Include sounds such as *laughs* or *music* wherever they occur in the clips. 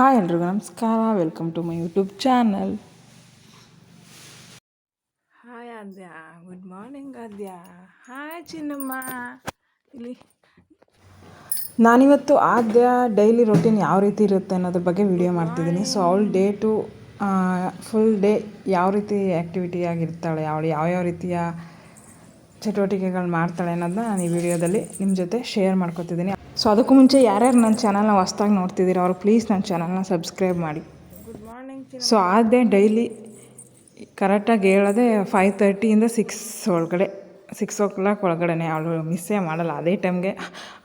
Hi ಎಲ್ರಿಗೂ ನಮಸ್ಕಾರ. Welcome to my YouTube channel hi Adya. Good morning Adya. Hi Chinnamma. ಇಲ್ಲಿ ನಾನಿವತ್ತು ಆದ್ಯ daily routine ಯಾವ ರೀತಿ ಇರುತ್ತೆ ಅನ್ನೋದ್ರ ಬಗ್ಗೆ ವಿಡಿಯೋ ಮಾಡ್ತಿದ್ದೀನಿ. ಸೊ ಅವಳು ಡೇ ಟು ಫುಲ್ ಡೇ ಯಾವ ರೀತಿ ಆ್ಯಕ್ಟಿವಿಟಿ ಆಗಿರ್ತಾಳೆ, ಅವಳು ಯಾವ್ಯಾವ ರೀತಿಯ ಚಟುವಟಿಕೆಗಳು ಮಾಡ್ತಾಳೆ ಅನ್ನೋದನ್ನ ನಾನು ಈ ವಿಡಿಯೋದಲ್ಲಿ ನಿಮ್ಮ ಜೊತೆ ಶೇರ್ ಮಾಡ್ಕೊತಿದ್ದೀನಿ. ಸೊ ಅದಕ್ಕೂ ಮುಂಚೆ ಯಾರ್ಯಾರು ನನ್ನ ಚಾನಲ್ನ ಹೊಸ್ದಾಗಿ ನೋಡ್ತಿದ್ದೀರೋ ಅವ್ರು ಪ್ಲೀಸ್ ನನ್ನ ಚಾನಲ್ನ ಸಬ್ಸ್ಕ್ರೈಬ್ ಮಾಡಿ. ಗುಡ್ ಮಾರ್ನಿಂಗ್ ಸೊ ಅದೇ ಡೈಲಿ ಕರೆಕ್ಟಾಗಿ ಹೇಳೋದೆ ಫೈವ್ ತರ್ಟಿಯಿಂದ ಸಿಕ್ಸ್ ಒಳಗಡೆ ಸಿಕ್ಸ್ ಓ ಕ್ಲಾಕ್ ಒಳಗಡೆ ಅವಳು ಮಿಸ್ಸೇ ಮಾಡಲ್ಲ. ಅದೇ ಟೈಮ್ಗೆ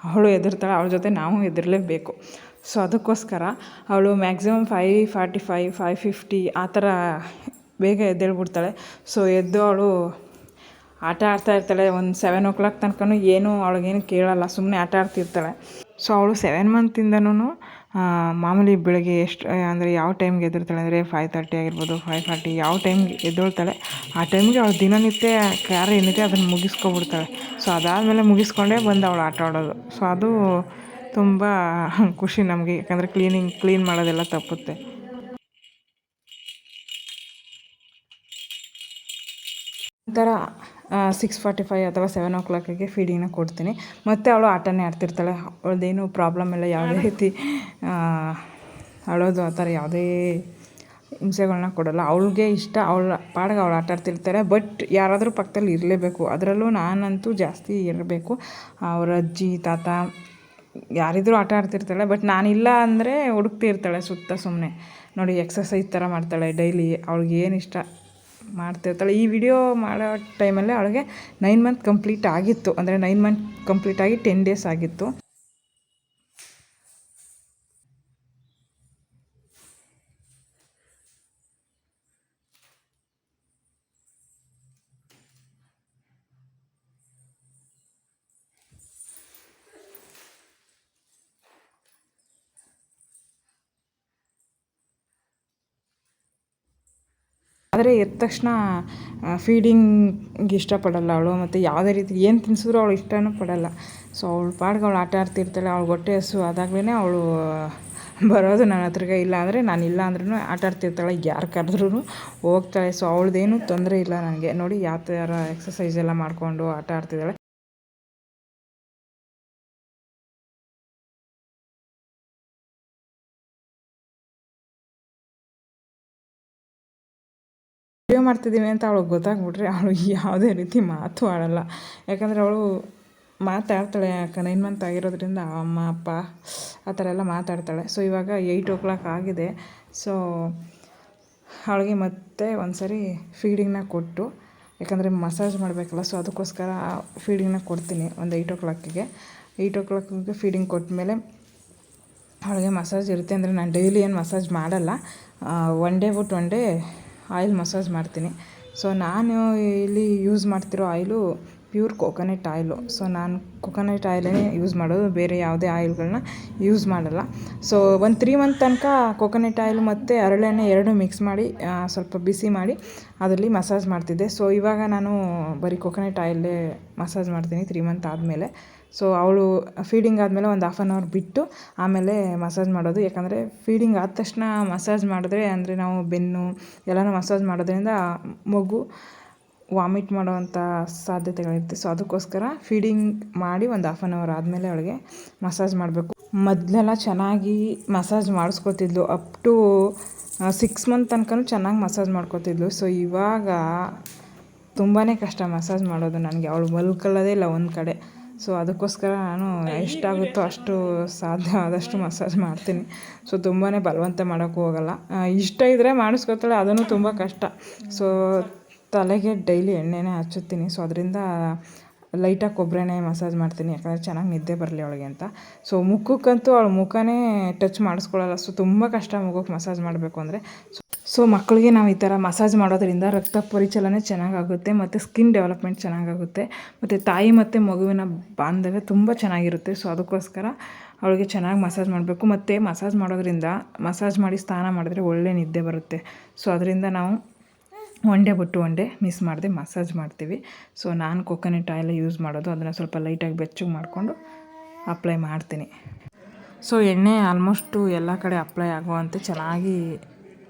ಅವಳು ಎದುರ್ತಾಳೆ ಅವಳ ಜೊತೆ ನಾವು ಎದುರಲೇಬೇಕು ಸೊ ಅದಕ್ಕೋಸ್ಕರ ಅವಳು maximum five forty five five fifty ಆ ಥರ ಬೇಗ ಎದ್ದೇಳ್ಬಿಡ್ತಾಳೆ. ಸೊ ಎದ್ದು ಅವಳು ಆಟ ಆಡ್ತಾ ಇರ್ತಾಳೆ. ಒಂದು ಸೆವೆನ್ ಓ ಕ್ಲಾಕ್ ತನಕನೂ ಏನೂ ಅವಳಿಗೇನು ಕೇಳಲ್ಲ. ಸುಮ್ಮನೆ ಆಟ ಆಡ್ತಿರ್ತಾಳೆ. ಸೊ ಅವಳು ಸೆವೆನ್ ಮಂತಿಂದನೂ ಮಾಮೂಲಿ ಬೆಳಗ್ಗೆ ಎಷ್ಟು ಅಂದರೆ ಯಾವ ಟೈಮ್ಗೆ ಎದ್ದಿರ್ತಾಳೆ ಅಂದರೆ ಫೈವ್ ತರ್ಟಿ ಆಗಿರ್ಬೋದು ಫೈವ್ ಫಾರ್ಟಿ ಯಾವ ಟೈಮ್ಗೆ ಎದ್ದೊಳ್ತಾಳೆ. ಆ ಟೈಮ್ಗೆ ಅವಳು ದಿನನಿತ್ಯ ಕ್ಯಾರ ಏನಿದೆ ಅದನ್ನು ಮುಗಿಸ್ಕೊಬಿಡ್ತಾಳೆ. ಸೊ ಅದಾದಮೇಲೆ ಮುಗಿಸ್ಕೊಂಡೇ ಬಂದು ಅವಳು ಆಟ ಆಡೋದು. ಸೊ ಅದು ತುಂಬ ಖುಷಿ ನಮಗೆ. ಯಾಕಂದರೆ ಕ್ಲೀನಿಂಗ್ ಕ್ಲೀನ್ ಮಾಡೋದೆಲ್ಲ ತಪ್ಪುತ್ತೆ. ನಂತರ ಸಿಕ್ಸ್ ಫಾರ್ಟಿ ಫೈವ್ ಅಥವಾ ಸೆವೆನ್ ಓ ಕ್ಲಾಕಿಗೆ ಫೀಡಿಂಗ್ನ ಕೊಡ್ತೀನಿ. ಮತ್ತು ಅವಳು ಆಟನೇ ಆಡ್ತಿರ್ತಾಳೆ. ಅವಳದೇನು ಪ್ರಾಬ್ಲಮ್ ಇಲ್ಲ. ಯಾವುದೇ ರೀತಿ ಅಳೋದು ಆ ಥರ ಯಾವುದೇ ಹಿಂಸೆಗಳನ್ನ ಕೊಡೋಲ್ಲ. ಅವಳಿಗೆ ಇಷ್ಟ. ಅವಳ ಪಾಡಿಗೆ ಅವಳು ಆಟ ಆಡ್ತಿರ್ತಾರೆ. ಬಟ್ ಯಾರಾದರೂ ಪಕ್ಕದಲ್ಲಿ ಇರಲೇಬೇಕು. ಅದರಲ್ಲೂ ನಾನಂತೂ ಜಾಸ್ತಿ ಇರಬೇಕು. ಅವ್ರ ಅಜ್ಜಿ, ತಾತ ಯಾರಿದ್ರೂ ಆಟ ಆಡ್ತಿರ್ತಾಳೆ. ಬಟ್ ನಾನಿಲ್ಲ ಅಂದರೆ ಹುಡುಕ್ತಿರ್ತಾಳೆ ಸುತ್ತ ಸುಮ್ಮನೆ ನೋಡಿ ಎಕ್ಸಸೈಸ್ ಥರ ಮಾಡ್ತಾಳೆ ಡೈಲಿ. ಅವ್ಳಿಗೆ ಏನು ಇಷ್ಟ ಮಾಡ್ತಿರ್ತಾಳೆ. ಈ ವಿಡಿಯೋ ಮಾಡೋ ಟೈಮಲ್ಲಿ ಅವಳಿಗೆ ನೈನ್ ಮಂತ್ ಕಂಪ್ಲೀಟ್ ಆಗಿತ್ತು. ಅಂದರೆ ನೈನ್ ಮಂತ್ ಕಂಪ್ಲೀಟ್ ಆಗಿ ಟೆನ್ ಡೇಸ್ ಆಗಿತ್ತು. ಆದರೆ ಎದ್ದ ತಕ್ಷಣ ಫೀಡಿಂಗ್ ಇಷ್ಟಪಡಲ್ಲ ಅವಳು. ಮತ್ತು ಯಾವುದೇ ರೀತಿ ಏನು ತಿನ್ಸಿದ್ರು ಅವಳು ಇಷ್ಟನೂ ಪಡಲ್ಲ. ಸೊ ಅವಳು ಪಾಡ್ಗೆ ಅವಳು ಆಟ ಆಡ್ತಿರ್ತಾಳೆ, ಅವಳು ಹೊಟ್ಟೆ ಹಸು ಆದಾಗಲೇ ಅವಳು, *laughs* ಬರೋದು ನನ್ನ ಹತ್ರಗೆ ಇಲ್ಲ ಅಂದರೆ ನಾನು ಇಲ್ಲ ಅಂದ್ರೂ ಆಟ ಆಡ್ತಿರ್ತಾಳೆ, ಯಾರು ಕರೆದ್ರೂ ಹೋಗ್ತಾಳೆ. ಸೊ ಅವಳದೇನು ತೊಂದರೆ ಇಲ್ಲ ನನಗೆ. ನೋಡಿ ಯಾವ ಥರ ಎಕ್ಸಸೈಸ್ ಎಲ್ಲ ಮಾಡಿಕೊಂಡು ಆಟ ಆಡ್ತಿದ್ದಾಳೆ. ವಿಡಿಯೋ ಮಾಡ್ತಿದ್ದೀವಿ ಅಂತ ಅವಳಿಗೆ ಗೊತ್ತಾಗ್ಬಿಟ್ರೆ ಅವಳು ಯಾವುದೇ ರೀತಿ ಮಾತು ಆಡಲ್ಲ. ಯಾಕಂದರೆ ಅವಳು ಮಾತಾಡ್ತಾಳೆ ನೈನ್ ಮಂತ್ ಆಗಿರೋದ್ರಿಂದ ಅಮ್ಮ, ಅಪ್ಪ ಆ ಥರ ಎಲ್ಲ ಮಾತಾಡ್ತಾಳೆ. ಸೊ ಇವಾಗ ಏಯ್ಟ್ ಓ ಕ್ಲಾಕ್ ಆಗಿದೆ. ಸೊ ಅವಳಿಗೆ ಮತ್ತೆ ಒಂದು ಸರಿ ಫೀಡಿಂಗ್ನ ಕೊಟ್ಟು, ಯಾಕಂದರೆ ಮಸಾಜ್ ಮಾಡಬೇಕಲ್ಲ ಸೊ ಅದಕ್ಕೋಸ್ಕರ ಫೀಡಿಂಗ್ನ ಕೊಡ್ತೀನಿ ಒಂದು ಏಯ್ಟ್ ಓ ಕ್ಲಾಕಿಗೆ ಏಯ್ಟ್ ಓ ಕ್ಲಾಕ್ಗೆ ಫೀಡಿಂಗ್ ಕೊಟ್ಟ ಮೇಲೆ ಅವಳಿಗೆ ಮಸಾಜ್ ಇರುತ್ತೆ. ಅಂದರೆ ನಾನು ಡೈಲಿ ಏನು ಮಸಾಜ್ ಮಾಡಲ್ಲ. ಒನ್ ಡೇ ಬಿಟ್ಟು ಒನ್ ಡೇ ಆಯಿಲ್ ಮಸಾಜ್ ಮಾಡ್ತೀನಿ. ಸೊ ನಾನು ಇಲ್ಲಿ ಯೂಸ್ ಮಾಡ್ತಿರೋ oil pure coconut oil so ನಾನು ಕೊಕೊನೆಟ್ ಆಯಿಲೇ ಯೂಸ್ ಮಾಡೋದು. ಬೇರೆ ಯಾವುದೇ ಆಯಿಲ್ಗಳನ್ನ ಯೂಸ್ ಮಾಡಲ್ಲ. ಸೊ ಒಂದು ತ್ರೀ ಮಂತ್ ತನಕ ಕೊಕೊನೆಟ್ ಆಯಿಲ್ ಮತ್ತು ಹರಳೆಣ್ಣೆ ಎರಡು ಮಿಕ್ಸ್ ಮಾಡಿ ಸ್ವಲ್ಪ ಬಿಸಿ ಮಾಡಿ ಅದರಲ್ಲಿ ಮಸಾಜ್ ಮಾಡ್ತಿದ್ದೆ. ಸೊ ಇವಾಗ ನಾನು ಬರೀ ಕೊಕೊನಟ್ ಆಯಿಲೇ ಮಸಾಜ್ ಮಾಡ್ತೀನಿ ತ್ರೀ ಮಂತ್ ಆದಮೇಲೆ. ಸೊ ಅವಳು ಫೀಡಿಂಗ್ ಆದಮೇಲೆ ಒಂದು ಹಾಫ್ ಆನ್ ಅವರ್ ಬಿಟ್ಟು ಆಮೇಲೆ ಮಸಾಜ್ ಮಾಡೋದು. ಯಾಕಂದರೆ ಫೀಡಿಂಗ್ ಆದ ತಕ್ಷಣ ಮಸಾಜ್ ಮಾಡಿದ್ರೆ ಅಂದರೆ ನಾವು ಬೆನ್ನು ಎಲ್ಲನೂ ಮಸಾಜ್ ಮಾಡೋದ್ರಿಂದ ಮಗು ವಾಮಿಟ್ ಮಾಡುವಂಥ ಸಾಧ್ಯತೆಗಳಿರುತ್ತೆ. ಸೊ ಅದಕ್ಕೋಸ್ಕರ ಫೀಡಿಂಗ್ ಮಾಡಿ ಒಂದು ಹಾಫ್ ಆನ್ ಅವರ್ ಆದಮೇಲೆ ಅವಳಿಗೆ ಮಸಾಜ್ ಮಾಡಬೇಕು. ಮೊದಲೆಲ್ಲ ಚೆನ್ನಾಗಿ ಮಸಾಜ್ ಮಾಡಿಸ್ಕೊತಿದ್ಲು. ಅಪ್ ಟು ಸಿಕ್ಸ್ ಮಂತ್ ತನಕನೂ ಚೆನ್ನಾಗಿ ಮಸಾಜ್ ಮಾಡ್ಕೋತಿದ್ಲು. ಸೊ ಇವಾಗ ತುಂಬಾ ಕಷ್ಟ ಮಸಾಜ್ ಮಾಡೋದು ನನಗೆ. ಅವಳು ಮಲ್ಕೊಳ್ಳೋದೇ ಇಲ್ಲ ಒಂದು ಕಡೆ. ಸೊ ಅದಕ್ಕೋಸ್ಕರ ನಾನು ಎಷ್ಟಾಗುತ್ತೋ ಅಷ್ಟು ಸಾಧ್ಯ ಆದಷ್ಟು ಮಸಾಜ್ ಮಾಡ್ತೀನಿ. ಸೊ ತುಂಬಾ ಬಲವಂತ ಮಾಡೋಕ್ಕೂ ಹೋಗಲ್ಲ. ಇಷ್ಟ ಇದ್ದರೆ ಮಾಡಿಸ್ಕೊತಾಳೆ ಅದನ್ನು ತುಂಬ ಕಷ್ಟ. ಸೊ ತಲೆಗೆ ಡೈಲಿ ಎಣ್ಣೆನೇ ಹಚ್ಚುತ್ತೀನಿ. ಸೊ ಅದರಿಂದ ಲೈಟಾಗಿ ಕೊಬ್ಬರಿ ಎಣ್ಣೆ ಮಸಾಜ್ ಮಾಡ್ತೀನಿ ಯಾಕಂದರೆ ಚೆನ್ನಾಗಿ ನಿದ್ದೆ ಬರಲಿ ಅವಳಿಗೆ ಅಂತ. ಸೊ ಮುಖಕ್ಕಂತೂ ಅವಳು ಮುಖನೇ ಟಚ್ ಮಾಡಿಸ್ಕೊಳ್ಳಲ್ಲ. ಸೊ ತುಂಬ ಕಷ್ಟ ಮುಖಕ್ಕೆ ಮಸಾಜ್ ಮಾಡಬೇಕು ಅಂದರೆ. ಸೊ ಮಕ್ಕಳಿಗೆ ನಾವು ಈ ಥರ ಮಸಾಜ್ ಮಾಡೋದರಿಂದ ರಕ್ತ ಪರಿಚಲನೆ ಚೆನ್ನಾಗಾಗುತ್ತೆ ಮತ್ತು ಸ್ಕಿನ್ ಡೆವಲಪ್ಮೆಂಟ್ ಚೆನ್ನಾಗಾಗುತ್ತೆ. ಮತ್ತು ತಾಯಿ ಮತ್ತು ಮಗುವಿನ ಬಾಂಧವ್ಯ ತುಂಬ ಚೆನ್ನಾಗಿರುತ್ತೆ. ಸೊ ಅದಕ್ಕೋಸ್ಕರ ಅವಳಿಗೆ ಚೆನ್ನಾಗಿ ಮಸಾಜ್ ಮಾಡಬೇಕು. ಮತ್ತು ಮಸಾಜ್ ಮಾಡೋದ್ರಿಂದ ಮಸಾಜ್ ಮಾಡಿ ಸ್ನಾನ ಮಾಡಿದ್ರೆ ಒಳ್ಳೆ ನಿದ್ದೆ ಬರುತ್ತೆ. ಸೊ ಅದರಿಂದ ನಾವು ಒನ್ ಡೇ ಬಿಟ್ಟು ಒನ್ ಡೇ ಮಿಸ್ ಮಾಡದೆ ಮಸಾಜ್ ಮಾಡ್ತೀವಿ. ಸೊ ನಾನು ಕೊಕೊನೆಟ್ ಆಯಿಲ್ ಯೂಸ್ ಮಾಡೋದು. ಅದನ್ನು ಸ್ವಲ್ಪ ಲೈಟಾಗಿ ಬೆಚ್ಚಗೆ ಮಾಡಿಕೊಂಡು ಅಪ್ಲೈ ಮಾಡ್ತೀನಿ. ಸೊ ಎಣ್ಣೆ ಆಲ್ಮೋಸ್ಟು ಎಲ್ಲ ಕಡೆ ಅಪ್ಲೈ ಆಗುವಂತೆ ಚೆನ್ನಾಗಿ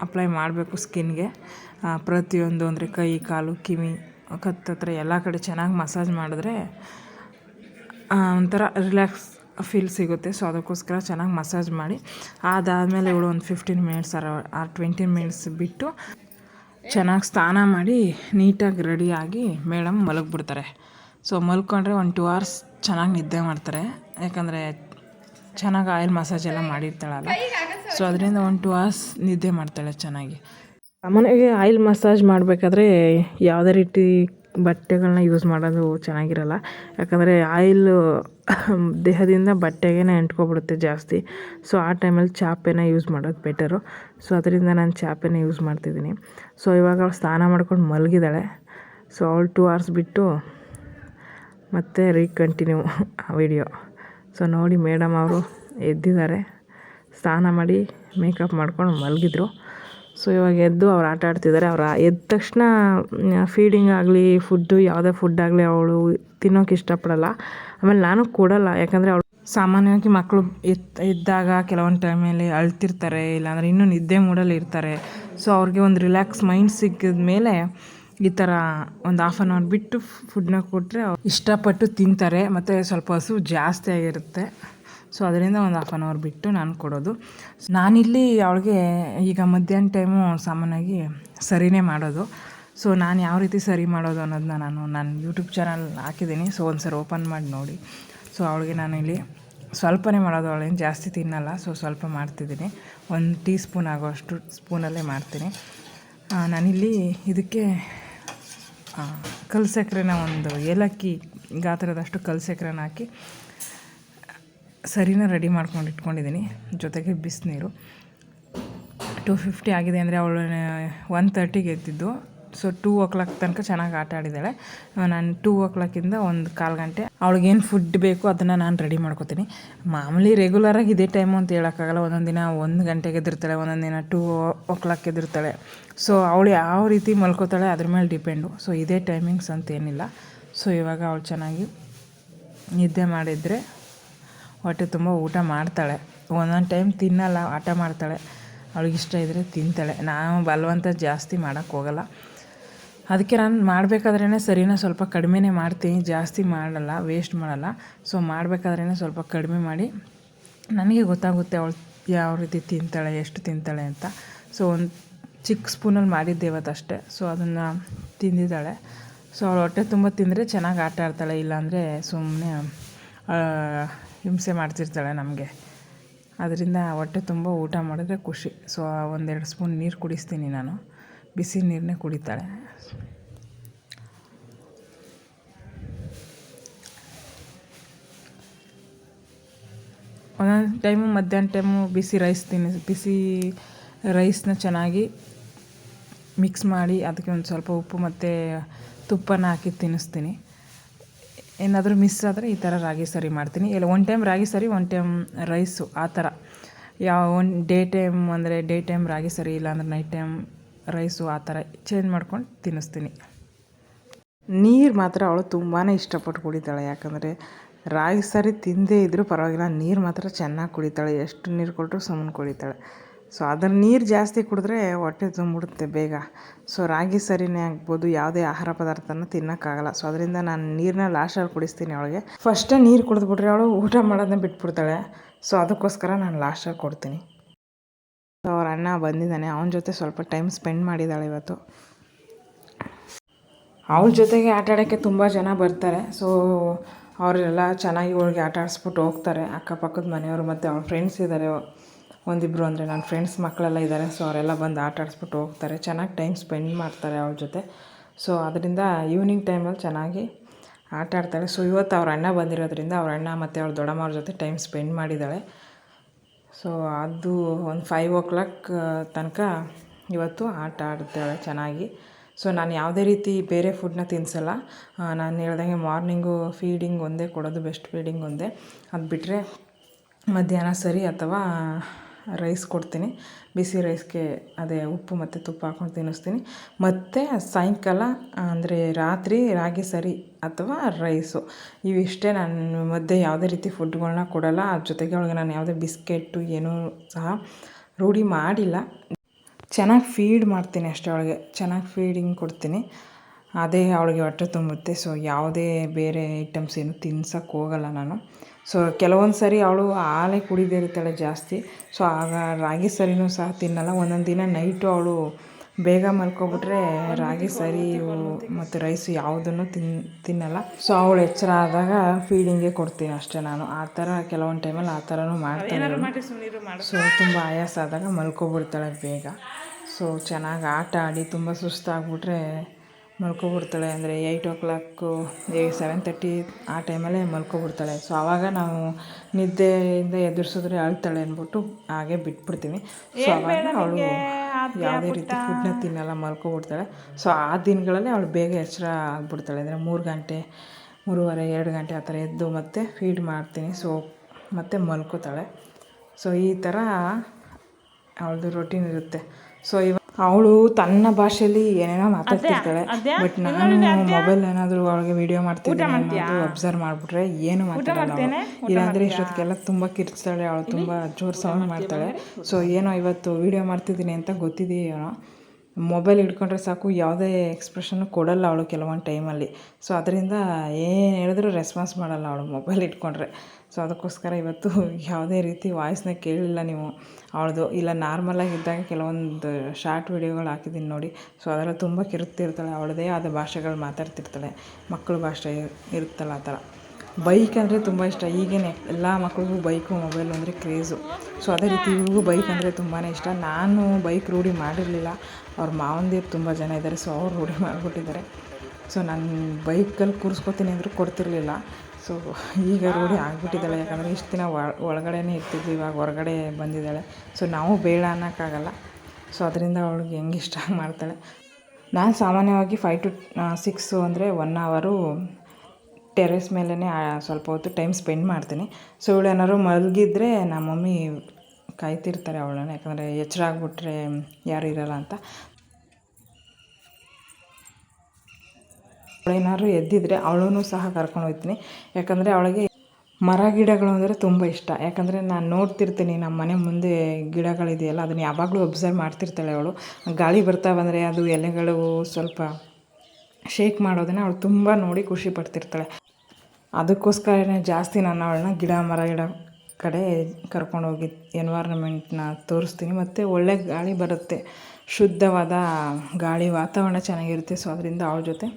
ಅಪ್ಲೈ ಮಾಡಬೇಕು ಸ್ಕಿನ್ಗೆ. ಪ್ರತಿಯೊಂದು ಅಂದರೆ ಕೈ, ಕಾಲು, ಕಿವಿ ಕತ್ತತ್ರ ಎಲ್ಲ ಕಡೆ ಚೆನ್ನಾಗಿ ಮಸಾಜ್ ಮಾಡಿದ್ರೆ ಒಂಥರ ರಿಲ್ಯಾಕ್ಸ್ ಫೀಲ್ ಸಿಗುತ್ತೆ. ಸೊ, ಅದಕ್ಕೋಸ್ಕರ ಚೆನ್ನಾಗಿ ಮಸಾಜ್ ಮಾಡಿ. ಅದಾದಮೇಲೆ ಇವಳು ಒಂದು ಫಿಫ್ಟೀನ್ ಮಿನಿಟ್ಸ್ ಅರ ಆರ್ ಟ್ವೆಂಟಿ ಮಿನಿಟ್ಸ್ ಬಿಟ್ಟು ಚೆನ್ನಾಗಿ ಸ್ನಾನ ಮಾಡಿ ನೀಟಾಗಿ ರೆಡಿಯಾಗಿ ಮೇಡಮ್ ಮಲಗಿಬಿಡ್ತಾರೆ. ಸೊ, ಮಲ್ಕೊಂಡ್ರೆ ಒಂದು ಟು ಅವರ್ಸ್ ಚೆನ್ನಾಗಿ ನಿದ್ದೆ ಮಾಡ್ತಾರೆ. ಯಾಕಂದರೆ ಚೆನ್ನಾಗಿ ಆಯಿಲ್ ಮಸಾಜ್ ಎಲ್ಲ ಮಾಡಿರ್ತಾಳಲ್ಲ. ಸೊ ಅದರಿಂದ ಒಂದು ಟು ಅವರ್ಸ್ ನಿದ್ದೆ ಮಾಡ್ತಾಳೆ ಚೆನ್ನಾಗಿ. ಸಾಮಾನ್ಯವಾಗಿ ಆಯಿಲ್ ಮಸಾಜ್ ಮಾಡಬೇಕಾದ್ರೆ ಯಾವುದೇ ರೀತಿ ಬಟ್ಟೆಗಳನ್ನ ಯೂಸ್ ಮಾಡೋದು ಚೆನ್ನಾಗಿರಲ್ಲ. ಯಾಕಂದರೆ ಆಯಿಲು ದೇಹದಿಂದ ಬಟ್ಟೆಗೆ ಎಂಟ್ಕೊಬಿಡುತ್ತೆ ಜಾಸ್ತಿ. ಸೊ ಆ ಟೈಮಲ್ಲಿ ಚಾಪೆನ ಯೂಸ್ ಮಾಡೋದು ಬೆಟರು ಸೊ ಅದರಿಂದ ನಾನು ಚಾಪೆನ ಯೂಸ್ ಮಾಡ್ತಿದ್ದೀನಿ. ಸೊ ಇವಾಗ ಅವಳು ಸ್ನಾನ ಮಾಡ್ಕೊಂಡು ಮಲಗಿದ್ದಾಳೆ. ಸೊ ಅವಳು ಟೂ ಅವರ್ಸ್ ಬಿಟ್ಟು ಮತ್ತೆ ರೀಕಂಟಿನ್ಯೂ ವಿಡಿಯೋ ಸೊ ನೋಡಿ ಮೇಡಮ್ ಅವರು ಎದ್ದಿದ್ದಾರೆ. ಸ್ನಾನ ಮಾಡಿ ಮೇಕಪ್ ಮಾಡ್ಕೊಂಡು ಮಲಗಿದ್ರು. ಸೊ ಇವಾಗ ಎದ್ದು ಅವ್ರು ಆಟ ಆಡ್ತಿದ್ದಾರೆ ಅವ್ರು ಎದ್ದ ತಕ್ಷಣ ಫೀಡಿಂಗ್ ಆಗಲಿ ಫುಡ್ಡು ಯಾವುದೇ ಫುಡ್ ಆಗಲಿ ಅವಳು ತಿನ್ನೋಕೆ ಇಷ್ಟಪಡಲ್ಲ. ಆಮೇಲೆ ನಾನು ಕೊಡಲ್ಲ. ಯಾಕಂದರೆ ಅವಳು ಸಾಮಾನ್ಯವಾಗಿ ಮಕ್ಕಳು ಎತ್ ಎದ್ದಾಗ ಕೆಲವೊಂದು ಟೈಮಲ್ಲಿ ಅಳ್ತಿರ್ತಾರೆ, ಇಲ್ಲಾಂದರೆ ಇನ್ನೂ ನಿದ್ದೆ ಮೂಡಲ್ಲಿ ಇರ್ತಾರೆ. ಸೊ ಅವ್ರಿಗೆ ಒಂದು ರಿಲ್ಯಾಕ್ಸ್ ಮೈಂಡ್ ಸಿಕ್ಕಿದ ಮೇಲೆ ಈ ಥರ ಒಂದು ಹಾಫ್ ಆನ್ ಅವರ್ ಬಿಟ್ಟು ಫುಡ್ನ ಕೊಟ್ಟರೆ ಇಷ್ಟಪಟ್ಟು ತಿಂತಾರೆ. ಮತ್ತು ಸ್ವಲ್ಪ ಹಸು ಜಾಸ್ತಿ ಆಗಿರುತ್ತೆ. ಸೊ ಅದರಿಂದ ಒಂದು ಹಾಫ್ ಆನ್ ಅವರ್ ಬಿಟ್ಟು ನಾನು ಕೊಡೋದು. ನಾನಿಲ್ಲಿ ಅವಳಿಗೆ ಈಗ ಮಧ್ಯಾಹ್ನ ಟೈಮು ಸಾಮಾನ್ಯವಾಗಿ ಸರಿನೇ ಮಾಡೋದು. ಸೊ ನಾನು ಯಾವ ರೀತಿ ಸರಿ ಮಾಡೋದು ಅನ್ನೋದನ್ನ ನಾನು ನನ್ನ ಯೂಟ್ಯೂಬ್ ಚಾನಲ್ ಹಾಕಿದ್ದೀನಿ. ಸೊ ಒಂದು ಸರಿ ಓಪನ್ ಮಾಡಿ ನೋಡಿ. ಸೊ ಅವಳಿಗೆ ನಾನು ಇಲ್ಲಿ ಸ್ವಲ್ಪನೇ ಮಾಡೋದು. ಅವಳೇನು ಜಾಸ್ತಿ ತಿನ್ನಲ್ಲ. ಸೊ ಸ್ವಲ್ಪ ಮಾಡ್ತಿದ್ದೀನಿ. ಒಂದು ಟೀ ಸ್ಪೂನ್ ಆಗೋಷ್ಟು ಸ್ಪೂನಲ್ಲೇ ಮಾಡ್ತೀನಿ ನಾನಿಲ್ಲಿ ಇದಕ್ಕೆ ಆ, ಕಲ್ ಸಕ್ಕರೆನ ಒಂದು ಏಲಕ್ಕಿ ಗಾತ್ರದಷ್ಟು ಕಲ್ ಸಕ್ಕರೆನ ಹಾಕಿ ಸರಿನ ರೆಡಿ ಮಾಡ್ಕೊಂಡು ಇಟ್ಕೊಂಡಿದ್ದೀನಿ ಜೊತೆಗೆ ಬಿಸಿನೀರು. ಟು ಫಿಫ್ಟಿ ಆಗಿದೆ ಅಂದರೆ ಅವಳು ಒನ್ ತರ್ಟಿಗೆ ಎದ್ದಿದ್ದು. ಸೊ ಟೂ ಓ ಕ್ಲಾಕ್ ತನಕ ಚೆನ್ನಾಗಿ ಆಟ ಆಡಿದ್ದಾಳೆ ನಾನು ಟೂ ಓ ಕ್ಲಾಕಿಂದ ಒಂದು ಕಾಲು ಗಂಟೆ ಅವಳಿಗೇನು ಫುಡ್ ಬೇಕು ಅದನ್ನು ನಾನು ರೆಡಿ ಮಾಡ್ಕೊತೀನಿ. ಮಾಮೂಲಿ ರೆಗ್ಯುಲರಾಗಿ ಇದೇ ಟೈಮು ಅಂತ ಹೇಳೋಕ್ಕಾಗಲ್ಲ. ಒಂದೊಂದು ದಿನ ಒಂದು ಗಂಟೆಗೆ ಎದ್ದಿರ್ತಾಳೆ, ಒಂದೊಂದು ದಿನ ಟೂ ಓ ಕ್ಲಾಕ್ ಎದಿರ್ತಾಳೆ ಸೊ ಅವಳು ಯಾವ ರೀತಿ ಮಲ್ಕೋತಾಳೆ ಅದ್ರ ಮೇಲೆ ಡಿಪೆಂಡು ಸೊ ಇದೇ ಟೈಮಿಂಗ್ಸ್ ಅಂತ ಏನಿಲ್ಲ. ಸೊ ಇವಾಗ ಅವಳು ಚೆನ್ನಾಗಿ ನಿದ್ದೆ ಮಾಡಿದರೆ ಹೊಟ್ಟೆ ತುಂಬ ಊಟ ಮಾಡ್ತಾಳೆ. ಒಂದೊಂದು ಟೈಮ್ ತಿನ್ನಲ್ಲ, ಆಟ ಮಾಡ್ತಾಳೆ. ಅವಳಿಗೆ ಇಷ್ಟ ಇದ್ದರೆ ತಿಂತಾಳೆ. ನಾವು ಬಲವಂತ ಜಾಸ್ತಿ ಮಾಡೋಕ್ಕೋಗಲ್ಲ ಅದಕ್ಕೆ ನಾನು ಮಾಡಬೇಕಾದ್ರೇ ಸರಿನ ಸ್ವಲ್ಪ ಕಡಿಮೆನೇ ಮಾಡ್ತೀನಿ. ಜಾಸ್ತಿ ಮಾಡಲ್ಲ ವೇಸ್ಟ್ ಮಾಡಲ್ಲ. ಸೊ ಮಾಡಬೇಕಾದ್ರೇ ಸ್ವಲ್ಪ ಕಡಿಮೆ ಮಾಡಿ. ನನಗೆ ಗೊತ್ತಾಗುತ್ತೆ ಅವಳು ಯಾವ ರೀತಿ ತಿಂತಾಳೆ, ಎಷ್ಟು ತಿಂತಾಳೆ ಅಂತ. ಸೊ ಒಂದು ಚಿಕ್ಕ ಸ್ಪೂನಲ್ಲಿ ಮಾಡಿದ್ದೆ ಇವತ್ತಷ್ಟೇ. ಸೊ ಅದನ್ನು ತಿಂದಿದ್ದಾಳೆ. ಸೊ ಅವಳು ಹೊಟ್ಟೆ ತುಂಬ ತಿಂದರೆ ಚೆನ್ನಾಗಿ ಆಟ ಆಡ್ತಾಳೆ. ಇಲ್ಲಾಂದರೆ ಸುಮ್ಮನೆ ಹಿಂಸೆ ಮಾಡ್ತಿರ್ತಾಳೆ ನಮಗೆ. ಅದರಿಂದ ಹೊಟ್ಟೆ ತುಂಬ ಊಟ ಮಾಡಿದ್ರೆ ಖುಷಿ. ಸೊ ಒಂದೆರಡು ಸ್ಪೂನ್ ನೀರು ಕುಡಿಸ್ತೀನಿ ನಾನು. ಬಿಸಿ ನೀರನ್ನೇ ಕುಡಿತಾಳೆ. ಒಂದೊಂದು ಟೈಮು ಮಧ್ಯಾಹ್ನ ಟೈಮು ಬಿಸಿ ರೈಸ್ ತಿನ್ನಿ, ಬಿಸಿ ರೈಸ್ನ ಚೆನ್ನಾಗಿ ಮಿಕ್ಸ್ ಮಾಡಿ, ಅದಕ್ಕೆ ಒಂದು ಸ್ವಲ್ಪ ಉಪ್ಪು ಮತ್ತು ತುಪ್ಪನ ಹಾಕಿ ತಿನ್ನಿಸ್ತೀನಿ. ಏನಾದರೂ ಮಿಸ್ ಆದರೆ ಈ ಥರ ರಾಗಿ ಸರಿ ಮಾಡ್ತೀನಿ. ಇಲ್ಲ ಒನ್ ಟೈಮ್ ರಾಗಿ ಸರಿ ಒನ್ ಟೈಮ್ ರೈಸು ಆ ಥರ ಯಾವ ಒನ್ ಡೇ ಟೈಮ್ ಅಂದರೆ ಡೇ ಟೈಮ್ ರಾಗಿ ಸರಿ ಇಲ್ಲ ಅಂದ್ರೆ ನೈಟ್ ಟೈಮ್ ರೈಸು ಆ ಥರ ಚೇಂಜ್ ಮಾಡ್ಕೊಂಡು ತಿನ್ನಿಸ್ತೀನಿ. ನೀರು ಮಾತ್ರ ಅವಳು ತುಂಬಾ ಇಷ್ಟಪಟ್ಟು ಕುಡಿತಾಳೆ. ಯಾಕಂದರೆ ರಾಗಿ ಸರಿ ತಿಂದೇ ಇದ್ದರೂ ಪರವಾಗಿಲ್ಲ, ನೀರು ಮಾತ್ರ ಚೆನ್ನಾಗಿ ಕುಡಿತಾಳೆ. ಎಷ್ಟು ನೀರು ಕೊಟ್ಟರು ಸುಮ್ಮನೆ ಕುಡಿತಾಳೆ. ಸೊ ಅದರ ನೀರು ಜಾಸ್ತಿ ಕುಡಿದ್ರೆ ಹೊಟ್ಟೆ ತುಂಬಿಡುತ್ತೆ ಬೇಗ. ಸೊ ರಾಗಿ ಸರಿನೇ ಆಗ್ಬೋದು, ಯಾವುದೇ ಆಹಾರ ಪದಾರ್ಥನ ತಿನ್ನೋಕ್ಕಾಗಲ್ಲ. ಸೊ ಅದರಿಂದ ನಾನು ನೀರನ್ನ ಲಾಸ್ಟಲ್ಲಿ ಕುಡಿಸ್ತೀನಿ ಅವಳಿಗೆ. ಫಸ್ಟೇ ನೀರು ಕುಡಿದ್ಬಿಟ್ರೆ ಅವಳು ಊಟ ಮಾಡೋದನ್ನ ಬಿಟ್ಬಿಡ್ತಾಳೆ. ಸೊ ಅದಕ್ಕೋಸ್ಕರ ನಾನು ಲಾಸ್ಟಲ್ಲಿ ಕೊಡ್ತೀನಿ. ಸೊ ಅವ್ರ ಅಣ್ಣ ಬಂದಿದ್ದಾನೆ. ಅವನ ಜೊತೆ ಸ್ವಲ್ಪ ಟೈಮ್ ಸ್ಪೆಂಡ್ ಮಾಡಿದ್ದಾಳೆ ಇವತ್ತು. ಅವಳ ಜೊತೆಗೆ ಆಟ ಆಡೋಕ್ಕೆ ತುಂಬ ಜನ ಬರ್ತಾರೆ. ಸೊ ಅವರೆಲ್ಲ ಚೆನ್ನಾಗಿ ಅವಳಿಗೆ ಆಟ ಆಡಿಸ್ಬಿಟ್ಟು ಹೋಗ್ತಾರೆ. ಅಕ್ಕಪಕ್ಕದ ಮನೆಯವರು ಮತ್ತು ಅವ್ರ ಫ್ರೆಂಡ್ಸ್ ಇದ್ದಾರೆ ಒಂದಿಬ್ಬರು ಅಂದರೆ ನನ್ನ ಫ್ರೆಂಡ್ಸ್ ಮಕ್ಕಳೆಲ್ಲ ಇದ್ದಾರೆ ಸೊ ಅವರೆಲ್ಲ ಬಂದು ಆಟ ಆಡಿಸ್ಬಿಟ್ಟು ಹೋಗ್ತಾರೆ. ಚೆನ್ನಾಗಿ ಟೈಮ್ ಸ್ಪೆಂಡ್ ಮಾಡ್ತಾರೆ ಅವ್ರ ಜೊತೆ. ಸೊ ಅದರಿಂದ ಈವ್ನಿಂಗ್ ಟೈಮಲ್ಲಿ ಚೆನ್ನಾಗಿ ಆಟ ಆಡ್ತಾಳೆ ಸೊ ಇವತ್ತು ಅವ್ರ ಅಣ್ಣ ಬಂದಿರೋದ್ರಿಂದ ಅವ್ರ ಅಣ್ಣ ಮತ್ತು ಅವ್ರ ದೊಡ್ಡಮ್ಮವ್ರ ಜೊತೆ ಟೈಮ್ ಸ್ಪೆಂಡ್ ಮಾಡಿದ್ದಾಳೆ. ಸೊ ಅದು ಒಂದು ಫೈವ್ ಓ ಕ್ಲಾಕ್ ತನಕ ಇವತ್ತು ಆಟ ಆಡ್ತಾಳೆ ಚೆನ್ನಾಗಿ. ಸೊ ನಾನು ಯಾವುದೇ ರೀತಿ ಬೇರೆ ಫುಡ್ನ ತಿನ್ಸಲ್ಲ. ನಾನು ಹೇಳ್ದಂಗೆ ಮಾರ್ನಿಂಗು ಫೀಡಿಂಗ್ ಒಂದೇ, ಕೊಡೋದು ಬೆಸ್ಟ್ ಫೀಡಿಂಗ್ ಒಂದೇ. ಅದು ಬಿಟ್ಟರೆ ಮಧ್ಯಾಹ್ನ ಸರಿ ಅಥವಾ ರೈಸ್ ಕೊಡ್ತೀನಿ. ಬಿಸಿ ರೈಸ್ಗೆ ಅದೇ ಉಪ್ಪು ಮತ್ತು ತುಪ್ಪ ಹಾಕ್ಕೊಂಡು ತಿನ್ನಿಸ್ತೀನಿ. ಮತ್ತು ಸಾಯಂಕಾಲ ಅಂದರೆ ರಾತ್ರಿ ರಾಗಿ ಸರಿ ಅಥವಾ ರೈಸು ಇವಿಷ್ಟೇ ನಾನು ಮಧ್ಯೆ ಯಾವುದೇ ರೀತಿ ಫುಡ್ಗಳನ್ನ ಕೊಡಲ್ಲ. ಅದ್ರ ಜೊತೆಗೆ ಅವಳಿಗೆ ನಾನು ಯಾವುದೇ ಬಿಸ್ಕೆಟ್ಟು ಏನೂ ಸಹ ರೂಢಿ ಮಾಡಿಲ್ಲ. ಚೆನ್ನಾಗಿ ಫೀಡ್ ಮಾಡ್ತೀನಿ ಅಷ್ಟೇ ಅವಳಿಗೆ. ಚೆನ್ನಾಗಿ ಫೀಡಿಂಗ್ ಕೊಡ್ತೀನಿ. ಅದೇ ಅವಳಿಗೆ ಹೊಟ್ಟೆ ತುಂಬುತ್ತೆ. ಸೊ ಯಾವುದೇ ಬೇರೆ ಐಟಮ್ಸ್ ಏನು ತಿನ್ಸೋಕ್ಕೆ ಹೋಗಲ್ಲ ನಾನು. ಸೊ ಕೆಲವೊಂದು ಸರಿ ಅವಳು ಹಾಲೇ ಕುಡಿದೇ ಇರ್ತಾಳೆ ಜಾಸ್ತಿ. ಸೊ ಆಗ ರಾಗಿ ಸರಿನೂ ಸಹ ತಿನ್ನಲ್ಲ. ಒಂದೊಂದು ದಿನ ನೈಟು ಅವಳು ಬೇಗ ಮಲ್ಕೊಬಿಟ್ರೆ ರಾಗಿ ಸರಿ ಮತ್ತು ರೈಸು ಯಾವುದನ್ನು ತಿನ್ ತಿನ್ನಲ್ಲ. ಸೊ ಅವಳು ಎಚ್ಚರ ಆದಾಗ ಫೀಡಿಂಗೇ ಕೊಡ್ತೀನಿ ಅಷ್ಟೇ ನಾನು. ಆ ಥರ ಕೆಲವೊಂದು ಟೈಮಲ್ಲಿ ಆ ಥರನೂ ಮಾಡ್ತೀನಿ ಸೊ ತುಂಬ ಆಯಾಸ ಆದಾಗ ಮಲ್ಕೊಬಿಡ್ತಾಳೆ ಬೇಗ. ಸೊ ಚೆನ್ನಾಗಿ ಆಟ ಆಡಿ ತುಂಬ ಸುಸ್ತಾಗ್ಬಿಟ್ರೆ ಮಲ್ಕೊಬಿಡ್ತಾಳೆ ಅಂದರೆ ಏಯ್ಟ್ ಓ ಕ್ಲಾಕು ಏ ಸೆವೆನ್ ತರ್ಟಿ ಆ ಟೈಮಲ್ಲೇ ಮಲ್ಕೊಬಿಡ್ತಾಳೆ. ಸೊ ಆವಾಗ ನಾವು ನಿದ್ದೆಯಿಂದ ಎದುರಿಸಿದ್ರೆ ಅಳ್ತಾಳೆ ಅಂದ್ಬಿಟ್ಟು ಹಾಗೆ ಬಿಟ್ಬಿಡ್ತೀವಿ ಸೊ ಆವಾಗ ಅವಳು ಯಾವುದೇ ರೀತಿ ಫುಡ್ನ ತಿನ್ನಲ್ಲ ಮಲ್ಕೊಬಿಡ್ತಾಳೆ. ಸೊ ಆ ದಿನಗಳಲ್ಲಿ ಅವಳು ಬೇಗ ಎಚ್ಚರ ಆಗಿಬಿಡ್ತಾಳೆ. ಅಂದರೆ ಮೂರು ಗಂಟೆ ಮೂರುವರೆ ಎರಡು ಗಂಟೆ ಆ ಥರ ಎದ್ದು ಮತ್ತೆ ಫೀಡ್ ಮಾಡ್ತೀನಿ. ಸೊ ಮತ್ತೆ ಮಲ್ಕೋತಾಳೆ. ಸೊ ಈ ಥರ ಅವಳದು ರೊಟೀನ್ ಇರುತ್ತೆ. ಸೊ ಇವಾಗ ಅವಳು ತನ್ನ ಭಾಷೆಯಲ್ಲಿ ಏನೇನೋ ಮಾತಾಡ್ತಿರ್ತಾಳೆ. ಬಟ್ ನಾನು ಮೊಬೈಲ್ ಏನಾದರೂ ಅವಳಿಗೆ ವಿಡಿಯೋ ಮಾಡ್ತಿದ್ದೀನಿ ಅನ್ನೋದು ಅಬ್ಸರ್ವ್ ಮಾಡಿಬಿಟ್ರೆ ಏನು ಮಾತಾಡಲ್ಲ ಇಲ್ಲಾಂದ್ರೆ ಇಲ್ಲಾಂದರೆ ಇಷ್ಟೊತ್ತಿಗೆಲ್ಲ ತುಂಬ ಕಿರ್ಚ್ತಾಳೆ ಅವಳು ತುಂಬ ಜೋರು ಸೌಂಡ್ ಮಾಡ್ತಾಳೆ. ಸೊ ಏನೋ ಇವತ್ತು ವಿಡಿಯೋ ಮಾಡ್ತಿದ್ದೀನಿ ಅಂತ ಗೊತ್ತಿದೆಯೇನೋ. ಮೊಬೈಲ್ ಹಿಡ್ಕೊಂಡ್ರೆ ಸಾಕು, ಯಾವುದೇ ಎಕ್ಸ್ಪ್ರೆಷನ್ನು ಕೊಡಲ್ಲ ಅವಳು ಕೆಲವೊಂದು ಟೈಮಲ್ಲಿ ಸೊ ಅದರಿಂದ ಏನು ಹೇಳಿದ್ರು ರೆಸ್ಪಾನ್ಸ್ ಮಾಡಲ್ಲ ಅವಳು ಮೊಬೈಲ್ ಇಟ್ಕೊಂಡ್ರೆ ಸೊ ಅದಕ್ಕೋಸ್ಕರ ಇವತ್ತು ಯಾವುದೇ ರೀತಿ ವಾಯ್ಸ್ನ ಕೇಳಿಲ್ಲ ನೀವು. ಅವಳದು ಇಲ್ಲ ನಾರ್ಮಲಾಗಿ ಇದ್ದಾಗ ಕೆಲವೊಂದು ಶಾರ್ಟ್ ವೀಡಿಯೋಗಳು ಹಾಕಿದ್ದೀನಿ ನೋಡಿ. ಸೊ ಅದರಲ್ಲಿ ತುಂಬ ಕಿರುತ್ತಿರ್ತಾಳೆ ಅವಳದೇ ಆದ ಭಾಷೆಗಳು ಮಾತಾಡ್ತಿರ್ತಾಳೆ. ಮಕ್ಕಳ ಭಾಷೆ ಇರುತ್ತಲ್ಲ ಆ ಥರ. ಬೈಕ್ ಅಂದರೆ ತುಂಬ ಇಷ್ಟ. ಈಗೇನೆ ಎಲ್ಲ ಮಕ್ಕಳಿಗೂ ಬೈಕು, ಮೊಬೈಲು ಅಂದರೆ ಕ್ರೇಜು. ಸೊ ಅದೇ ರೀತಿ ಇವ್ರಿಗೂ ಬೈಕ್ ಅಂದರೆ ತುಂಬಾ ಇಷ್ಟ. ನಾನು ಬೈಕ್ ರೂಢಿ ಮಾಡಿರಲಿಲ್ಲ. ಅವ್ರ ಮಾವಂದಿರು ತುಂಬ ಜನ ಇದ್ದಾರೆ ಸೊ ಅವ್ರು ರೂಢಿ ಮಾಡಿಬಿಟ್ಟಿದ್ದಾರೆ. ಸೊ ನಾನು ಬೈಕಲ್ಲಿ ಕೂರಿಸ್ಕೊತೀನಿ ಅಂದರೂ ಕೊಡ್ತಿರಲಿಲ್ಲ. ಸೊ ಈಗ ರೂಢಿ ಆಗಿಬಿಟ್ಟಿದ್ದಾಳೆ. ಯಾಕಂದರೆ ಇಷ್ಟು ದಿನ ಒಳಗಡೆನೇ ಇರ್ತಿದ್ವಿ, ಇವಾಗ ಹೊರಗಡೆ ಬಂದಿದ್ದಾಳೆ. ಸೊ ನಾವು ಬೇಡ ಅನ್ನೋಕ್ಕಾಗಲ್ಲ. ಸೊ ಅದರಿಂದ ಅವಳಿಗೆ ಹೆಂಗೆ ಇಷ್ಟ *laughs* ಮಾಡ್ತಾಳೆ. ನಾನು ಸಾಮಾನ್ಯವಾಗಿ ಫೈವ್ ಟು ಸಿಕ್ಸು ಅಂದರೆ ಒನ್ ಅವರು ಟೆರೆಸ್ ಮೇಲೇ ಸ್ವಲ್ಪ ಹೊತ್ತು ಟೈಮ್ ಸ್ಪೆಂಡ್ ಮಾಡ್ತೀನಿ. ಸೊ ಇವಳು ಏನಾದ್ರು ಮಲಗಿದ್ರೆ ನಮ್ಮ ಮಮ್ಮಿ ಕಾಯ್ತಿರ್ತಾರೆ ಅವಳನ್ನ, ಯಾಕಂದರೆ ಎಚ್ಚರ ಆಗಿಬಿಟ್ರೆ ಯಾರು ಇರಲ್ಲ ಅಂತ. ಅವಳೇನಾದ್ರು ಎದ್ದಿದ್ರೆ ಅವಳೂ ಸಹ ಕರ್ಕೊಂಡು ಹೋಗ್ತೀನಿ. ಯಾಕಂದರೆ ಅವಳಿಗೆ ಮರ ಗಿಡಗಳು ಅಂದರೆ ತುಂಬ ಇಷ್ಟ. ಯಾಕಂದರೆ ನಾನು ನೋಡ್ತಿರ್ತೀನಿ, ನಮ್ಮ ಮನೆ ಮುಂದೆ ಗಿಡಗಳಿದೆಯಲ್ಲ, ಅದನ್ನು ಯಾವಾಗಲೂ ಅಬ್ಸರ್ವ್ ಮಾಡ್ತಿರ್ತಾಳೆ ಅವಳು. ಗಾಳಿ ಬರ್ತಾ ಬಂದರೆ ಅದು ಎಲೆಗಳು ಸ್ವಲ್ಪ ಶೇಕ್ ಮಾಡೋದನ್ನು ಅವಳು ತುಂಬ ನೋಡಿ ಖುಷಿ ಪಡ್ತಿರ್ತಾಳೆ. ಅದಕ್ಕೋಸ್ಕರನೇ ಜಾಸ್ತಿ ನಾನು ಅವಳನ್ನ ಗಿಡ, ಮರ, ಗಿಡ ಕಡೆ ಕರ್ಕೊಂಡೋಗಿ ಎನ್ವೈರ್ನಮೆಂಟ್ನ ತೋರಿಸ್ತೀನಿ. ಮತ್ತು ಒಳ್ಳೆ ಗಾಳಿ ಬರುತ್ತೆ. ಶುದ್ಧವಾದ ಗಾಳಿ ವಾತಾವರಣ ಚೆನ್ನಾಗಿರುತ್ತೆ. ಸೊ ಅದರಿಂದ ಅವಳ ಜೊತೆ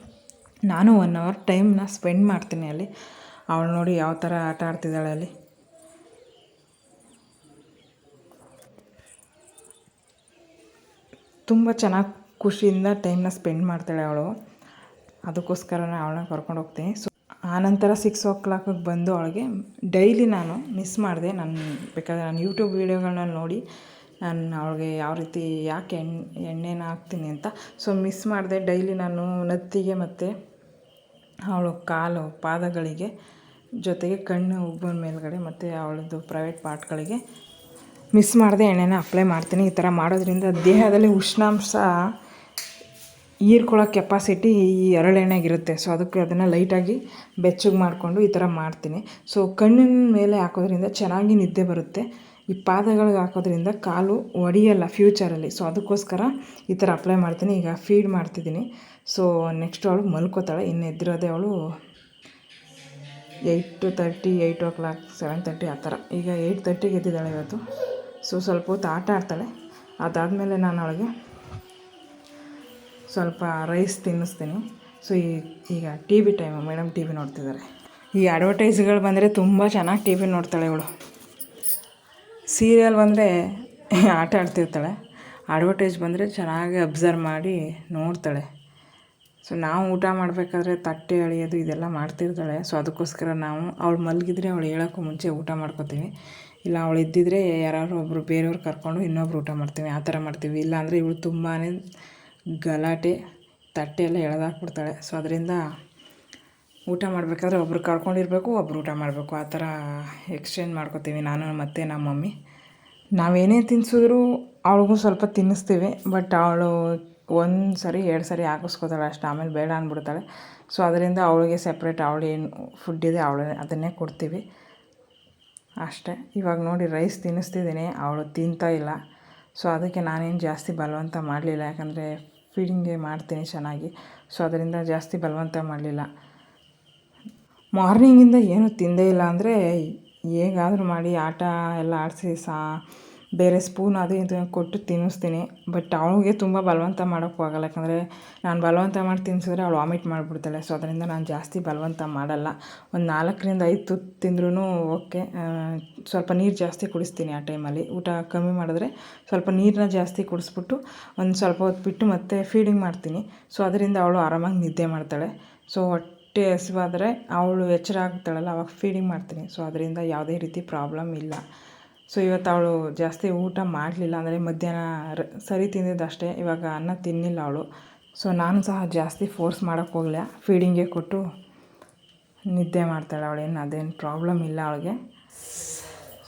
ನಾನು ಒನ್ ಅವರ್ ಟೈಮ್ನ ಸ್ಪೆಂಡ್ ಮಾಡ್ತೀನಿ ಅಲ್ಲಿ. ಅವಳು ನೋಡಿ ಯಾವ ಥರ ಆಟ ಆಡ್ತಿದ್ದಾಳೆ ಅಲ್ಲಿ. ತುಂಬ ಚೆನ್ನಾಗಿ ಖುಷಿಯಿಂದ ಟೈಮ್ನ ಸ್ಪೆಂಡ್ ಮಾಡ್ತಾಳೆ ಅವಳು. ಅದಕ್ಕೋಸ್ಕರನೇ ಅವಳನ್ನ ಕರ್ಕೊಂಡು ಹೋಗ್ತೀನಿ. ಸೊ ಆನಂತರ ಸಿಕ್ಸ್ ಓ ಕ್ಲಾಕಿಗೆ ಬಂದು ಅವಳಿಗೆ ಡೈಲಿ ನಾನು ಮಿಸ್ ಮಾಡಿದೆ. ನಾನು ಬೇಕಾದರೆ ನಾನು ಯೂಟ್ಯೂಬ್ ವೀಡಿಯೋಗಳನ್ನ ನೋಡಿ ನಾನು ಅವಳಿಗೆ ಯಾವ ರೀತಿ ಯಾಕೆ ಎಣ್ಣೆ ಎಣ್ಣೆನ ಹಾಕ್ತೀನಿ ಅಂತ. ಸೊ ಮಿಸ್ ಮಾಡಿದೆ. ಡೈಲಿ ನಾನು ನತ್ತಿಗೆ ಮತ್ತು ಅವಳು ಕಾಲು ಪಾದಗಳಿಗೆ ಜೊತೆಗೆ ಕಣ್ಣು ಉಬ್ಬನ ಮೇಲುಗಡೆ ಮತ್ತು ಅವಳದ್ದು ಪ್ರೈವೇಟ್ ಪಾರ್ಟ್ಗಳಿಗೆ ಮಿಸ್ ಮಾಡದೆ. ಎಣ್ಣೆನ ಅಪ್ಲೈ ಮಾಡ್ತೀನಿ. ಈ ಥರ ಮಾಡೋದ್ರಿಂದ ದೇಹದಲ್ಲಿ ಉಷ್ಣಾಂಶ ಹೀರ್ಕೊಳ್ಳೋ ಕೆಪಾಸಿಟಿ ಈ ಹರಳೆಣ್ಣೆಗಿರುತ್ತೆ ಸೊ ಅದಕ್ಕೆ ಅದನ್ನು ಲೈಟಾಗಿ ಬೆಚ್ಚಗೆ ಮಾಡಿಕೊಂಡು ಈ ಥರ ಮಾಡ್ತೀನಿ. ಸೊ ಕಣ್ಣಿನ ಮೇಲೆ ಹಾಕೋದ್ರಿಂದ ಚೆನ್ನಾಗಿ ನಿದ್ದೆ ಬರುತ್ತೆ. ಈ ಪಾದಗಳಿಗೆ ಹಾಕೋದ್ರಿಂದ ಕಾಲು ಒಡೆಯಲ್ಲ ಫ್ಯೂಚರಲ್ಲಿ ಸೊ ಅದಕ್ಕೋಸ್ಕರ ಈ ಥರ ಅಪ್ಲೈ ಮಾಡ್ತೀನಿ. ಈಗ ಫೀಡ್ ಮಾಡ್ತಿದ್ದೀನಿ. ಸೊ ನೆಕ್ಸ್ಟ್ ಅವಳು ಮಲ್ಕೋತಾಳೆ. ಇನ್ನು ಎದ್ದಿರೋದೆ ಅವಳು eight to thirty eight o'clock seven thirty ಆ ಥರ ಈಗ ಏಯ್ಟ್ ತರ್ಟಿಗೆ ಎದ್ದಿದ್ದಾಳೆ ಇವತ್ತು. ಸೊ ಸ್ವಲ್ಪ ಹೊತ್ತು ಆಟ ಆಡ್ತಾಳೆ. ಅದಾದಮೇಲೆ ನಾನು ಅವಳಿಗೆ ಸ್ವಲ್ಪ ರೈಸ್ ತಿನ್ನಿಸ್ತೀನಿ. ಸೊ ಈ, ಈಗ T V time madam T V ನೋಡ್ತಿದ್ದಾರೆ. ಈ ಅಡ್ವರ್ಟೈಸ್ಗಳು ಬಂದರೆ ತುಂಬ ಚೆನ್ನಾಗಿ ಟಿ ವಿ ನೋಡ್ತಾಳೆ ಇವಳು. ಸೀರಿಯಲ್ ಬಂದರೆ *laughs* ಆಟ ಆಡ್ತಿರ್ತಾಳೆ. ಅಡ್ವರ್ಟೈಸ್ ಬಂದರೆ ಚೆನ್ನಾಗಿ ಅಬ್ಸರ್ವ್ ಮಾಡಿ ನೋಡ್ತಾಳೆ. ಸೊ ನಾವು ಊಟ ಮಾಡಬೇಕಾದ್ರೆ ತಟ್ಟೆ ಎಳೆಯೋದು ಇದೆಲ್ಲ ಮಾಡ್ತಿರ್ತಾಳೆ. ಸೊ ಅದಕ್ಕೋಸ್ಕರ ನಾವು, ಅವಳು ಮಲಗಿದ್ರೆ ಅವಳು ಹೇಳೋಕ್ಕೂ ಮುಂಚೆ ಊಟ ಮಾಡ್ಕೋತೀವಿ. ಇಲ್ಲ, ಅವಳು ಇದ್ದಿದ್ರೆ ಯಾರು ಒಬ್ಬರು ಬೇರೆಯವ್ರು ಕರ್ಕೊಂಡು ಇನ್ನೊಬ್ರು ಊಟ ಮಾಡ್ತೀವಿ. ಆ ಥರ ಮಾಡ್ತೀವಿ. ಇಲ್ಲಾಂದರೆ ಇವಳು ತುಂಬಾ ಗಲಾಟೆ, ತಟ್ಟೆ ಎಲ್ಲ ಎಳೆದಾಕ್ಬಿಡ್ತಾಳೆ. ಸೊ ಅದರಿಂದ ಊಟ ಮಾಡಬೇಕಾದ್ರೆ ಒಬ್ರು ಕರ್ಕೊಂಡಿರಬೇಕು, ಒಬ್ರು ಊಟ ಮಾಡಬೇಕು. ಆ ಥರ ಎಕ್ಸ್ಚೇಂಜ್ ಮಾಡ್ಕೋತೀವಿ. ನಾನು, ಮತ್ತು ನಮ್ಮ ಮಮ್ಮಿ. ನಾವೇನೇ ತಿನ್ಸಿದ್ರು ಅವಳಿಗೂ ಸ್ವಲ್ಪ ತಿನ್ನಿಸ್ತೀವಿ ಬಟ್ ಅವಳು ಒಂದು ಸರಿ ಎರಡು ಸರಿ ಹಾಕಿಸ್ಕೋತಾಳೆ ಅಷ್ಟು. ಆಮೇಲೆ ಬೇಡ ಅಂದ್ಬಿಡ್ತಾಳೆ. ಸೊ ಅದರಿಂದ ಅವಳಿಗೆ ಸಪ್ರೇಟ್ ಅವಳೇನು ಫುಡ್ ಇದೆ, ಅವಳೇ ಅದನ್ನೇ ಕೊಡ್ತೀವಿ. ಅಷ್ಟೇ. ಇವಾಗ ನೋಡಿ ರೈಸ್ ತಿನ್ನಿಸ್ತಿದ್ದೀನಿ. ಅವಳು ತಿಂತಾ ಇಲ್ಲ. ಸೊ ಅದಕ್ಕೆ ನಾನೇನು ಜಾಸ್ತಿ ಬಲವಂತ ಮಾಡಲಿಲ್ಲ. ಯಾಕಂದರೆ ಫೀಡಿಂಗೇ ಮಾಡ್ತೀನಿ ಚೆನ್ನಾಗಿ. ಸೊ ಅದರಿಂದ ಜಾಸ್ತಿ ಬಲವಂತ ಮಾಡಲಿಲ್ಲ. ಮಾರ್ನಿಂಗಿಂದ ಏನೂ ತಿಂದೇ ಇಲ್ಲ ಅಂದರೆ ಹೇಗಾದರೂ ಮಾಡಿ ಆಟ ಎಲ್ಲ ಆಡಿಸಿ ಸಾ ಬೇರೆ ಸ್ಪೂನ್ ಅದು ಇದು ಕೊಟ್ಟು ತಿನ್ನಿಸ್ತೀನಿ. ಬಟ್ ಅವಳಿಗೆ ತುಂಬ ಬಲವಂತ ಮಾಡೋಕ್ಕೂ ಆಗಲ್ಲ. ಯಾಕಂದರೆ ನಾನು ಬಲವಂತ ಮಾಡಿ ತಿನ್ನಿಸಿದ್ರೆ ಅವಳು ವಾಮಿಟ್ ಮಾಡಿಬಿಡ್ತಾಳೆ. ಸೊ ಅದರಿಂದ ನಾನು ಜಾಸ್ತಿ ಬಲವಂತ ಮಾಡಲ್ಲ. ಒಂದು ನಾಲ್ಕರಿಂದ ಐದು ತುತ್ತು ತಿಂದ್ರೂ ಓಕೆ ಸ್ವಲ್ಪ ನೀರು ಜಾಸ್ತಿ ಕುಡಿಸ್ತೀನಿ ಆ ಟೈಮಲ್ಲಿ ಊಟ ಕಮ್ಮಿ ಮಾಡಿದ್ರೆ ಸ್ವಲ್ಪ ನೀರನ್ನ ಜಾಸ್ತಿ ಕುಡಿಸ್ಬಿಟ್ಟು ಒಂದು ಸ್ವಲ್ಪ ಹೊತ್ತು ಬಿಟ್ಟು ಮತ್ತೆ ಫೀಡಿಂಗ್ ಮಾಡ್ತೀನಿ. ಸೊ ಅದರಿಂದ ಅವಳು ಆರಾಮಾಗಿ ನಿದ್ದೆ ಮಾಡ್ತಾಳೆ. ಸೊ ಹೊಟ್ಟೆ ಹಸಿವಾದರೆ ಅವಳು ಎಚ್ಚರ ಆಗ್ತಾಳಲ್ಲ, ಅವಾಗ ಫೀಡಿಂಗ್ ಮಾಡ್ತೀನಿ. ಸೊ ಅದರಿಂದ ಯಾವುದೇ ರೀತಿ ಪ್ರಾಬ್ಲಮ್ ಇಲ್ಲ. ಸೊ ಇವತ್ತು ಅವಳು ಜಾಸ್ತಿ ಊಟ ಮಾಡಲಿಲ್ಲ ಅಂದರೆ ಮಧ್ಯಾಹ್ನ ರ ಸರಿ ತಿಂದಿದ್ದಷ್ಟೇ ಇವಾಗ ಅನ್ನ ತಿನ್ನಿಲ್ಲ ಅವಳು. ಸೊ ನಾನು ಸಹ ಜಾಸ್ತಿ ಫೋರ್ಸ್ ಮಾಡೋಕ್ಕೆ ಹೋಗಲಿಲ್ಲ. ಫೀಡಿಂಗೇ ಕೊಟ್ಟು ನಿದ್ದೆ ಮಾಡ್ತಾಳೆ ಅವಳೇನು ಅದೇನು ಪ್ರಾಬ್ಲಮ್ ಇಲ್ಲ ಅವಳಿಗೆ.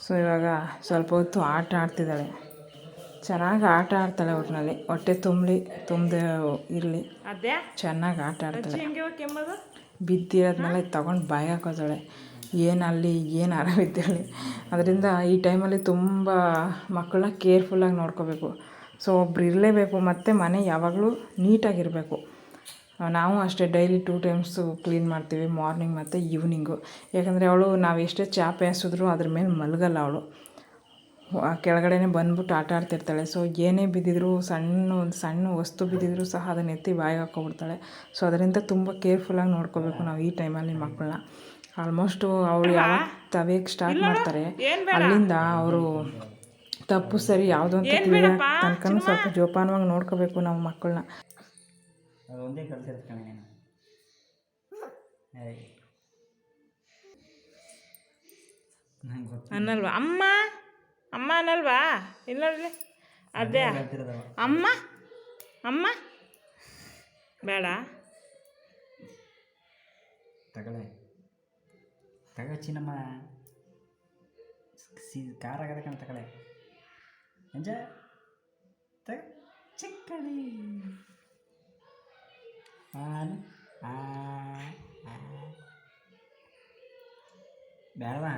ಸೊ ಇವಾಗ ಸ್ವಲ್ಪ ಹೊತ್ತು ಆಟ ಆಡ್ತಿದ್ದಾಳೆ. ಚೆನ್ನಾಗಿ ಆಟ ಆಡ್ತಾಳೆ ಒಟ್ಟಿನಲ್ಲಿ ಹೊಟ್ಟೆ ತುಂಬಲಿ ತುಂಬದೆ ಇರಲಿ. ಚೆನ್ನಾಗಿ ಆಟ ಆಡ್ತಾಳೆ. ಬಿದ್ದಿರೋದ್ಮೇಲೆ ಬಿದ್ದಿರೋದ್ನೆಲ್ಲ ತೊಗೊಂಡು ಬಾಯಿ ಹಾಕೋತಾಳೆ ಏನು ಅಲ್ಲಿ ಏನು ಆರಾಮಿದ್ದೇಳಿ ಅದರಿಂದ ಈ ಟೈಮಲ್ಲಿ ತುಂಬ ಮಕ್ಕಳನ್ನ ಕೇರ್ಫುಲ್ಲಾಗಿ ನೋಡ್ಕೋಬೇಕು. ಸೊ ಒಬ್ರು ಇರಲೇಬೇಕು, ಮತ್ತು ಮನೆ ಯಾವಾಗಲೂ ನೀಟಾಗಿರಬೇಕು. ನಾವು ಅಷ್ಟೇ ಡೈಲಿ ಟೂ ಟೈಮ್ಸು ಕ್ಲೀನ್ ಮಾಡ್ತೀವಿ ಮಾರ್ನಿಂಗ್ ಮತ್ತು ಈವ್ನಿಂಗು ಯಾಕಂದರೆ ಅವಳು ನಾವು ಎಷ್ಟೇ ಚಾಪೆ ಹಾಸಿದ್ರು ಅದ್ರ ಮೇಲೆ ಮಲಗಲ್ಲ ಅವಳು. ಕೆಳಗಡೆನೇ ಬಂದ್ಬಿಟ್ಟು ಆಟ ಆಡ್ತಿರ್ತಾಳೆ. ಸೊ ಏನೇ ಬಿದ್ದಿದ್ರು ಸಣ್ಣ ಒಂದು ಸಣ್ಣ ವಸ್ತು ಬಿದ್ದಿದ್ರು ಸಹ ಅದನ್ನ ಎತ್ತಿ ಬಾಯಿಗೆ ಹಾಕ್ಕೊಬಿಡ್ತಾಳೆ. ಸೊ ಅದರಿಂದ ತುಂಬ ಕೇರ್ಫುಲ್ಲಾಗಿ ನೋಡ್ಕೋಬೇಕು ನಾವು ಈ ಟೈಮಲ್ಲಿ ಮಕ್ಕಳನ್ನ ಆಲ್ಮೋಸ್ಟು ಅವಳು ಯಾವ ತವೆಯಕ್ಕೆ ಸ್ಟಾರ್ಟ್ ಮಾಡ್ತಾರೆ ಅಲ್ಲಿಂದ ಅವರು ತಪ್ಪು ಸರಿ ಯಾವುದು ಅಂತ ತನಕ ಸ್ವಲ್ಪ ಜೋಪಾನವಾಗಿ ನೋಡ್ಕೋಬೇಕು ನಾವು ಮಕ್ಕಳನ್ನ. ಒಂದೇ ಅನ್ನಲ್ವಾ? ಅಮ್ಮ? ಅಮ್ಮ ಅನ್ನಲ್ವಾ? ಇಲ್ಲ ನೋಡ್ರಿ ಅದೇ. ಅಮ್ಮ? ಅಮ್ಮ? ಬೇಡ. ತಗೊಳ್ಳೆ. ತಗೋ ಚಿನ್ನಮ್ಮ. ಸಿ ಖಾರ ಆಗದ ಕಣ ತಗೊಳ್ಳೆ ತಗ ಚಿಕ್ಕಡಿ ಹಾಲು ಆ. ಬೇಡವಾ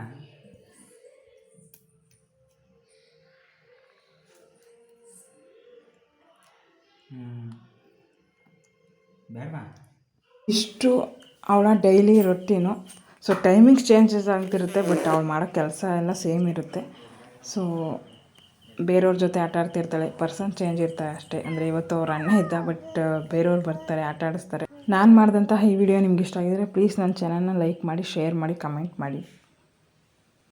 ಬೇಡವಾ ಇಷ್ಟು ಅವಳ daily routine. So timings changes ಆಗ್ತಿರುತ್ತೆ ಬಟ್ ಅವ್ಳು ಮಾಡೋ ಕೆಲಸ ಎಲ್ಲ ಸೇಮ್ ಇರುತ್ತೆ. ಸೊ ಬೇರೆಯವ್ರ ಜೊತೆ ಆಟ ಆಡ್ತಿರ್ತಾಳೆ ಪರ್ಸನ್ ಚೇಂಜ್ ಇರ್ತಾರೆ ಅಷ್ಟೇ. ಅಂದರೆ ಇವತ್ತು ಅವ್ರ ಅಣ್ಣ ಇದ್ದ ಬಟ್ ಬೇರೆಯವ್ರು ಬರ್ತಾರೆ, ಆಟ ಆಡಿಸ್ತಾರೆ. ನಾನು ಮಾಡಿದಂತಹ ಈ ವಿಡಿಯೋ ನಿಮ್ಗೆ ಇಷ್ಟ ಆಗಿದರೆ ಪ್ಲೀಸ್ ನನ್ನ ಚಾನಲ್ನ ಲೈಕ್ ಮಾಡಿ ಶೇರ್ ಮಾಡಿ ಕಮೆಂಟ್ ಮಾಡಿ.